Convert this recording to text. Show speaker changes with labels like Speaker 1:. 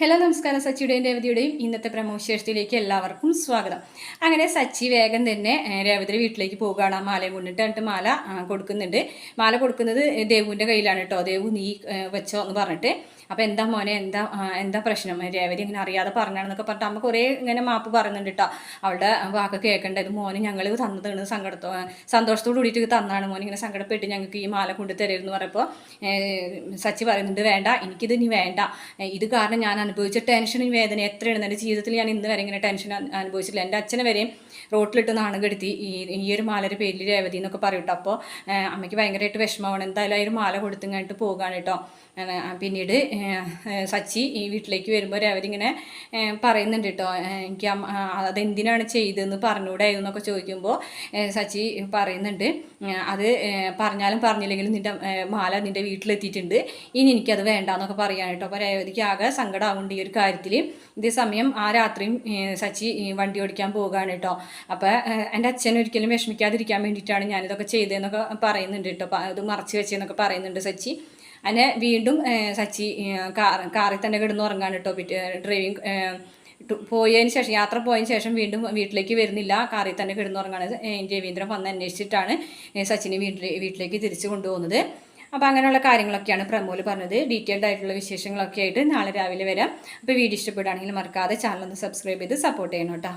Speaker 1: Hello നമസ്കാരം. സച്ചിയുടെയും രേവതിയുടെയും ഇന്നത്തെ പ്രമോശേഷത്തിലേക്ക് എല്ലാവർക്കും സ്വാഗതം. അങ്ങനെ സച്ചി വേഗം തന്നെ രേവതിയുടെ വീട്ടിലേക്ക് പോവുകയാണ്. ആ മാലയും കൊണ്ടിട്ട് എന്നിട്ട് മാല കൊടുക്കുന്നുണ്ട്. മാല കൊടുക്കുന്നത് ദേവുവിന്റെ കയ്യിലാണ് കേട്ടോ ദേവു നീ വെച്ചോ എന്ന് പറഞ്ഞിട്ട്. അപ്പോൾ എന്താ മോനെ എന്താ എന്താ പ്രശ്നം? രേവതി ഇങ്ങനെ അറിയാതെ പറഞ്ഞാണെന്നൊക്കെ പറഞ്ഞിട്ട് അമ്മ കുറേ ഇങ്ങനെ മാപ്പ് പറയുന്നുണ്ട് കേട്ടോ അവളുടെ വാക്ക് കേൾക്കേണ്ടത് മോനെ ഞങ്ങൾ തന്നതാണ് സങ്കടത്തോ സന്തോഷത്തോട് കൂടിയിട്ട് തന്നാണ്. മോൻ ഇങ്ങനെ സങ്കടപ്പെട്ട് ഞങ്ങൾക്ക് ഈ മാല കൊണ്ട് തരുമെന്ന് പറയുമ്പോൾ സച്ചി പറയുന്നുണ്ട് വേണ്ട എനിക്കിത് ഇനി വേണ്ട. ഇത് കാരണം ഞാൻ അനുഭവിച്ച ടെൻഷനും വേദന എത്രയാണ് എന്റെ ജീവിതത്തിൽ ഞാൻ ഇന്ന് വരെ ഇങ്ങനെ ടെൻഷൻ അനുഭവിച്ചിട്ടില്ല. എന്റെ അച്ഛനെ വരെയും റോട്ടിലിട്ട് നാണം കെടുത്തി ഈ ഈ ഒരു മാലയുടെ പേരിൽ രേവതി എന്നൊക്കെ പറയട്ടോ. അപ്പോൾ അമ്മയ്ക്ക് ഭയങ്കരമായിട്ട് വിഷമമാണ്. എന്തായാലും ആ ഒരു മാല കൊടുത്തും കഴിഞ്ഞിട്ട് പോകാണ് കേട്ടോ. പിന്നീട് സച്ചി ഈ വീട്ടിലേക്ക് വരുമ്പോൾ രേവതി ഇങ്ങനെ പറയുന്നുണ്ട് കേട്ടോ. എനിക്ക് അതെന്തിനാണ് ചെയ്തതെന്ന് പറഞ്ഞൂടെ എന്നൊക്കെ ചോദിക്കുമ്പോൾ സച്ചി പറയുന്നുണ്ട് അത് പറഞ്ഞാലും പറഞ്ഞില്ലെങ്കിലും നിന്റെ മാല നിന്റെ വീട്ടിലെത്തിയിട്ടുണ്ട്. ഇനി എനിക്കത് വേണ്ട എന്നൊക്കെ പറയാൻ കേട്ടോ. അപ്പോൾ രേവതിക്ക് ആകെ സങ്കടമാവുന്നുണ്ട് ഈ ഒരു കാര്യത്തിൽ ഇതേ സമയം ആ രാത്രിയും സച്ചി വണ്ടി ഓടിക്കാൻ പോവുകയാണ് കേട്ടോ അപ്പോൾ എന്റെ അച്ഛൻ ഒരിക്കലും വിഷമിക്കാതിരിക്കാൻ വേണ്ടിയിട്ടാണ് ഞാനിതൊക്കെ ചെയ്തതെന്നൊക്കെ പറയുന്നുണ്ട് കേട്ടോ അത് മറച്ചു വെച്ചതെന്നൊക്കെ പറയുന്നുണ്ട് സച്ചി. അങ്ങനെ വീണ്ടും സച്ചി കാർ കാറിൽ തന്നെ കിടന്ന് ഉറങ്ങാണ് കേട്ടോ ഡ്രൈവിങ് പോയതിന് ശേഷം യാത്ര പോയതിന് ശേഷം വീണ്ടും വീട്ടിലേക്ക് വരുന്നില്ല. കാറിൽ തന്നെ കിടന്നുറങ്ങാണ് രവീന്ദ്രൻ വന്ന് അന്വേഷിച്ചിട്ടാണ് സച്ചിനെ വീട്ടിലേക്ക് തിരിച്ചു കൊണ്ടുപോകുന്നത്. അപ്പോൾ അങ്ങനെയുള്ള കാര്യങ്ങളൊക്കെയാണ് പ്രമോൽ പറഞ്ഞത്. ഡീറ്റെയിൽഡ് ആയിട്ടുള്ള വിശേഷങ്ങളൊക്കെ ആയിട്ട് നാളെ രാവിലെ വരാം. അപ്പോൾ വീഡിയോ ഇഷ്ടപ്പെടുകയാണെങ്കിൽ മറക്കാതെ ചാനൽ ഒന്ന് സബ്സ്ക്രൈബ് ചെയ്ത് സപ്പോർട്ട് ചെയ്യണം കേട്ടോ.